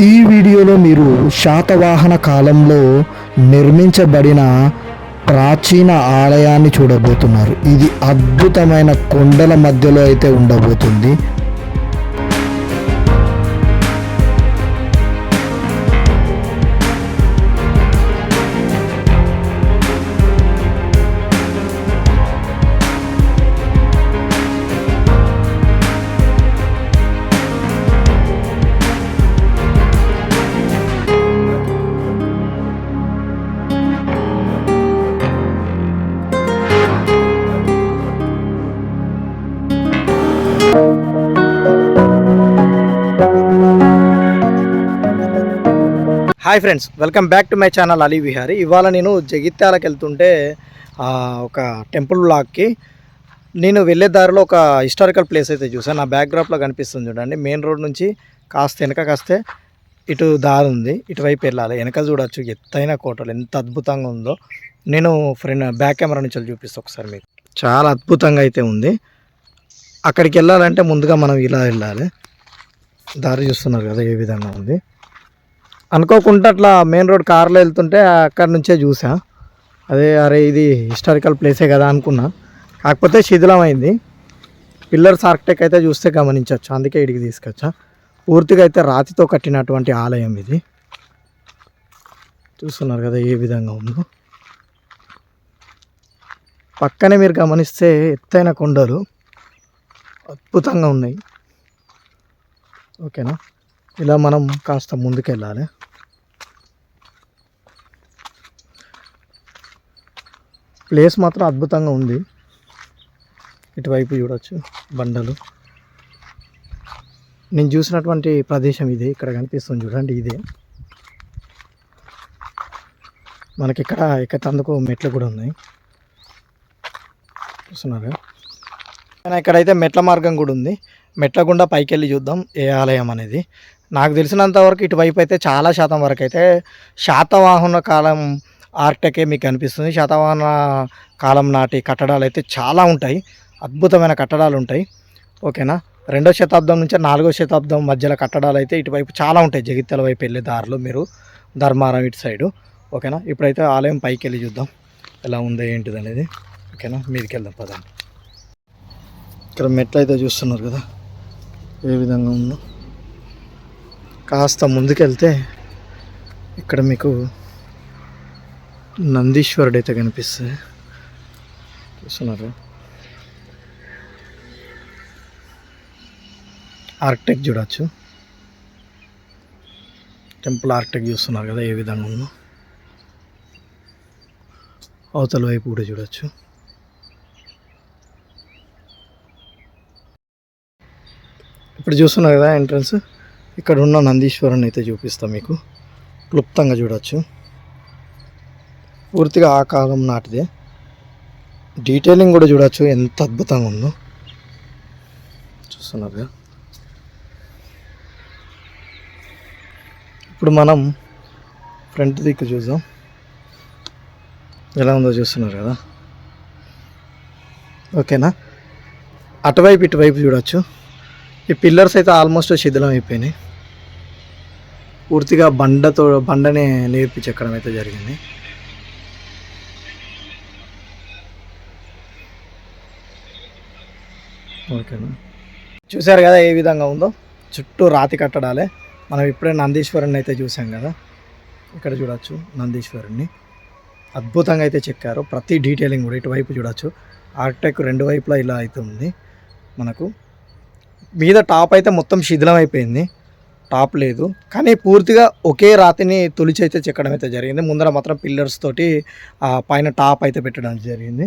ఈ వీడియోలో మీరు శాతవాహన కాలంలో నిర్మించబడిన ప్రాచీన ఆలయాన్ని చూడబోతున్నారు. ఇది అద్భుతమైన కొండల మధ్యలో అయితే ఉండబోతుంది. Hi friends welcome back to my channel Ali Vihari. ఇవాళ నేను జగిత్యాలకు వెళ్తుంటే ఒక టెంపుల్ బ్లాక్కి నేను వెళ్ళే దారిలో ఒక హిస్టారికల్ ప్లేస్ అయితే చూసాను నా బ్యాక్డ్రాప్లో కనిపిస్తుంది చూడండి. మెయిన్ రోడ్ నుంచి కాస్త వెనక కాస్తే ఇటు దారి ఉంది. ఇటువైపు వెళ్ళాలి. వెనక చూడొచ్చు. ఎత్తైన కోటలు. ఎంత అద్భుతంగా ఉందో. నేను ఫ్రెండ్ బ్యాక్ కెమెరా నుంచి వెళ్ళి చూపిస్తాను ఒకసారి మీకు. చాలా అద్భుతంగా అయితే ఉంది. అక్కడికి వెళ్ళాలంటే ముందుగా మనం ఇలా వెళ్ళాలి. దారి చూస్తున్నారు కదా ఏ విధంగా ఉంది. అనుకోకుండా అట్లా మెయిన్ రోడ్ కార్లో వెళ్తుంటే అక్కడ నుంచే చూసా. అదే అరే ఇది హిస్టారికల్ ప్లేసే కదా అనుకున్నా. కాకపోతే శిథిలమైంది పిల్లర్స్ ఆర్కిటెక్ అయితే చూస్తే గమనించవచ్చు అందుకే ఇడికి తీసుకొచ్చా. పూర్తిగా అయితే రాతితో కట్టినటువంటి ఆలయం ఇది. చూస్తున్నారు కదా ఏ విధంగా ఉందో. పక్కనే మీరు గమనిస్తే ఎత్తైన కొండలు అద్భుతంగా ఉన్నాయి. ఓకేనా? ఇలా మనం కాస్త ముందుకెళ్ళాలి. ప్లేస్ మాత్రం అద్భుతంగా ఉంది. ఇటువైపు చూడొచ్చు బండలు. నేను చూసినటువంటి ప్రదేశం ఇదే. ఇక్కడ కనిపిస్తుంది చూడండి ఇదే. మనకి ఇక్కడ ఎక్కతందుకు మెట్లు కూడా ఉన్నాయి. చూస్తున్నారా? ఇక్కడైతే మెట్ల మార్గం కూడా ఉంది. మెట్ల గుండా పైకి వెళ్ళి చూద్దాం ఏ ఆలయం అనేది. నాకు తెలిసినంత వరకు ఇటువైపు అయితే చాలా శాతం వరకు అయితే శాతవాహన కాలం ఆర్టకే మీకు అనిపిస్తుంది. శాతవాహన కాలం నాటి కట్టడాలు అయితే చాలా ఉంటాయి. అద్భుతమైన కట్టడాలు ఉంటాయి. ఓకేనా? రెండో శతాబ్దం నుంచి నాలుగో శతాబ్దం మధ్యలో కట్టడాలు అయితే ఇటువైపు చాలా ఉంటాయి. జగిత్యాల వైపు వెళ్ళే దారిలో మీరు ధర్మారం ఇటు సైడు. ఓకేనా? ఇప్పుడైతే ఆలయం పైకి వెళ్ళి చూద్దాం. ఎలా ఉందో ఏంటిది అనేది ఓకేనా? మీదకి వెళ్దాం పదండి. ఇక్కడ మెట్లు అయితే చూస్తున్నారు కదా. ఏ విధంగా ఉందో. కాస్త ముందుకెళ్తే ఇక్కడ మీకు నందీశ్వరుడు అయితే కనిపిస్తుంది. చూస్తున్నారు? ఆర్కిటెక్ట్ చూడవచ్చు టెంపుల్ ఆర్కిటెక్ట్ చూస్తున్నారు కదా ఏ విధంగా? ఉందో అవతల వైపు కూడా చూడవచ్చు ఇప్పుడు చూస్తున్నారు కదా ఎంట్రన్స్ ఇక్కడ ఉన్న నందీశ్వరుని అయితే చూపిస్తాం మీకు. క్లుప్తంగా చూడొచ్చు. పూర్తిగా ఆ కాలం నాటిదే. డీటెయిలింగ్ కూడా చూడొచ్చు ఎంత అద్భుతంగా ఉందో. చూస్తున్నారు కదా. ఇప్పుడు మనం ఫ్రంట్ దిక్కు చూద్దాం. ఎలా ఉందో చూస్తున్నారు కదా. ఓకేనా? అటువైపు ఇటువైపు చూడొచ్చు. ఈ పిల్లర్స్ అయితే ఆల్మోస్ట్ శిథిలం అయిపోయినాయి. పూర్తిగా బండతో బండనే నేర్పి చెక్కడం అయితే జరిగింది. ఓకేనా? చూశారు కదా ఏ విధంగా ఉందో? చుట్టూ రాతి కట్టడాలే. మనం ఇప్పుడే నందీశ్వరుని అయితే చూసాం కదా. ఇక్కడ చూడొచ్చు నందీశ్వరుణ్ణి. అద్భుతంగా అయితే చెక్కారు. ప్రతి డీటెయిలింగ్ కూడా ఇటువైపు చూడొచ్చు. ఆర్టెక్ రెండు వైపులా ఇలా అయితే ఉంది మనకు. మీద టాప్ అయితే మొత్తం శిథిలం అయిపోయింది. టాప్ లేదు. కానీ పూర్తిగా ఒకే రాతిని తొలిచి అయితే చెక్కడం అయితే జరిగింది. ముందర మాత్రం పిల్లర్స్ తోటి ఆ పైన టాప్ అయితే పెట్టడం జరిగింది.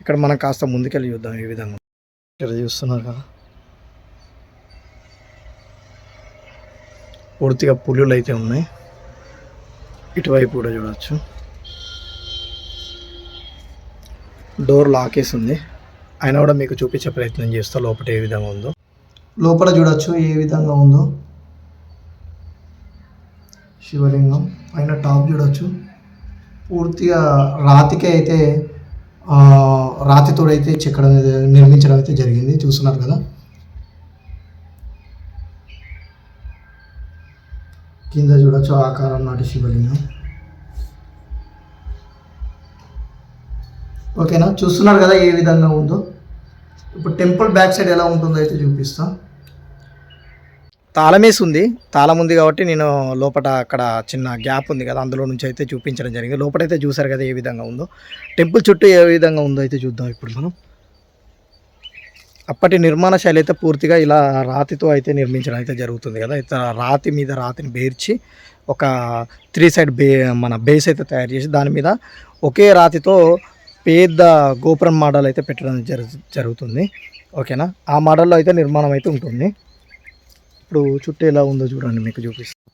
ఇక్కడ మనం కాస్త ముందుకెళ్ళి చూద్దాం ఈ విధంగా. ఇక్కడ చూస్తున్నారు కదా. పూర్తిగా పులులు అయితే ఉన్నాయి. ఇటువైపు కూడా చూడవచ్చు డోర్ లాకేసి ఉంది అయినా కూడా మీకు చూపించే ప్రయత్నం చేస్తా లోపల ఏ విధంగా ఉందో. లోపల చూడొచ్చు ఏ విధంగా ఉందో. శివలింగం పైన టాప్ చూడవచ్చు పూర్తిగా రాతికే అయితే ఆ, అయితే చెక్కడం నిర్మించడం అయితే జరిగింది. చూస్తున్నారు కదా. కింద చూడొచ్చు ఆకారం నాటి శివలింగం. ఓకేనా? చూస్తున్నారు కదా ఏ విధంగా ఉందో. ఇప్పుడు టెంపుల్ బ్యాక్ సైడ్ ఎలా ఉంటుందో అయితే చూపిస్తాను తాళమేసి ఉంది తాళం ఉంది కాబట్టి నేను లోపల అక్కడ చిన్న గ్యాప్ ఉంది కదా అందులో నుంచి అయితే చూపించడం జరిగింది. లోపలైతే చూసారు కదా ఏ విధంగా ఉందో. టెంపుల్ చుట్టూ ఏ విధంగా ఉందో అయితే చూద్దాం ఇప్పుడు మనం. అప్పటి నిర్మాణ శైలి అయితే పూర్తిగా ఇలా రాతితో అయితే నిర్మించడం అయితే జరుగుతుంది కదా. ఇతర రాతి మీద రాతిని బేర్చి ఒక త్రీ సైడ్ బే మన బేస్ అయితే తయారు చేసి దాని మీద ఒకే రాతితో పెద్ద గోపురం మోడల్ అయితే పెట్టడం జరుగుతుంది. ఓకేనా? ఆ మోడల్లో అయితే నిర్మాణం అయితే ఉంటుంది. ఇప్పుడు చుట్టూ ఎలా ఉందో చూడండి మీకు చూపిస్తాను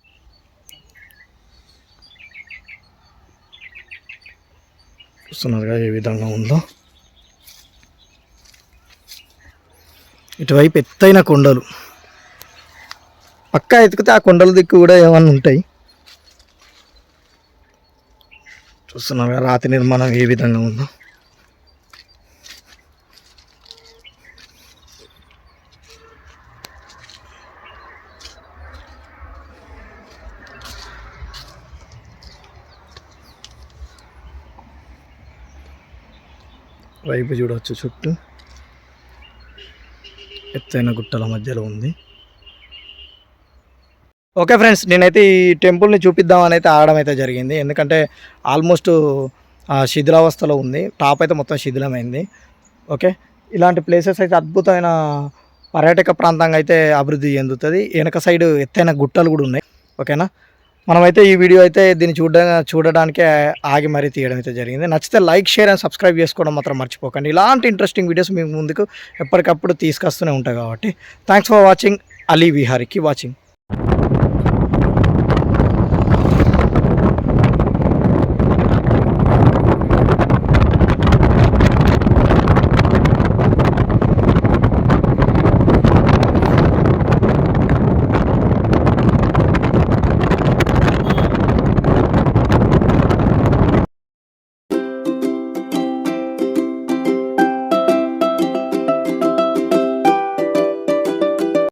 చూస్తున్నారుగా ఏ విధంగా ఉందో. ఇటువైపు ఎత్తైన కొండలు. పక్కా ఎతికితే ఆ కొండల దిక్కు కూడా ఏమన్నా ఉంటాయి. చూస్తున్నారుగా రాతి నిర్మాణం ఏ విధంగా ఉందో. వైపు చూడవచ్చు చుట్టూ. ఎత్తైన గుట్టల మధ్యలో ఉంది. ఓకే ఫ్రెండ్స్ నేనైతే ఈ టెంపుల్ని చూపిద్దామని అయితే ఆడడం అయితే జరిగింది. ఎందుకంటే ఆల్మోస్ట్ ఆ, శిథిలావస్థలో ఉంది. టాప్ అయితే మొత్తం శిథిలమైంది. ఓకే? ఇలాంటి ప్లేసెస్ అయితే అద్భుతమైన పర్యాటక ప్రాంతంగా అయితే అభివృద్ధి చెందుతుంది. వెనక సైడ్ ఎత్తైన గుట్టలు కూడా ఉన్నాయి. ఓకేనా? మనమైతే ఈ వీడియో అయితే దీన్ని చూడ చూడడానికే ఆగి మరీ తీయడం అయితే జరిగింది. నచ్చితే లైక్ షేర్ అండ్ సబ్స్క్రైబ్ చేసుకోవడం మాత్రం మర్చిపోకండి. ఇలాంటి ఇంట్రెస్టింగ్ వీడియోస్ మీ ముందుకు ఎప్పటికప్పుడు తీసుకొస్తూనే ఉంటాయి కాబట్టి. Thanks for watching. అలీ విహారీకి వాచింగ్.